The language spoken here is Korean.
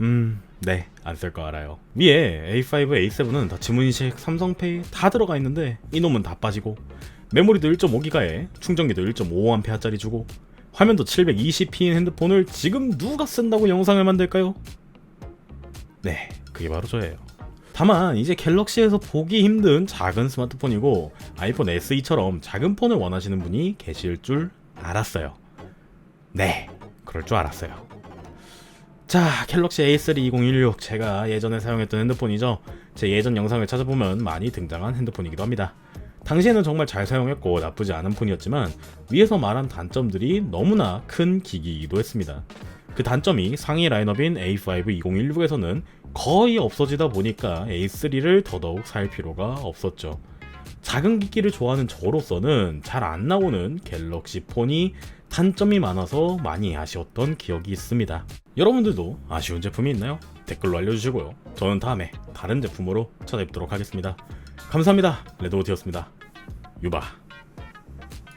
음, 네, 안 쓸 거 알아요. 위에 A5, A7은 다 지문인식, 삼성페이 다 들어가 있는데 이놈은 다 빠지고 메모리도 1.5기가에 충전기도 1.5A짜리 주고 화면도 720p인 핸드폰을 지금 누가 쓴다고 영상을 만들까요? 네, 그게 바로 저예요. 다만 이제 갤럭시에서 보기 힘든 작은 스마트폰이고 아이폰 SE처럼 작은 폰을 원하시는 분이 계실 줄 알았어요. 네, 그럴 줄 알았어요. 자, 갤럭시 A3 2016 제가 예전에 사용했던 핸드폰이죠. 제 예전 영상을 찾아보면 많이 등장한 핸드폰이기도 합니다. 당시에는 정말 잘 사용했고 나쁘지 않은 폰이었지만 위에서 말한 단점들이 너무나 큰 기기이기도 했습니다. 그 단점이 상위 라인업인 A5 2016에서는 거의 없어지다 보니까 A3를 더더욱 살 필요가 없었죠. 작은 기기를 좋아하는 저로서는 잘 안 나오는 갤럭시 폰이 단점이 많아서 많이 아쉬웠던 기억이 있습니다. 여러분들도 아쉬운 제품이 있나요? 댓글로 알려주시고요. 저는 다음에 다른 제품으로 찾아뵙도록 하겠습니다. 감사합니다. 레드오티였습니다. 유바.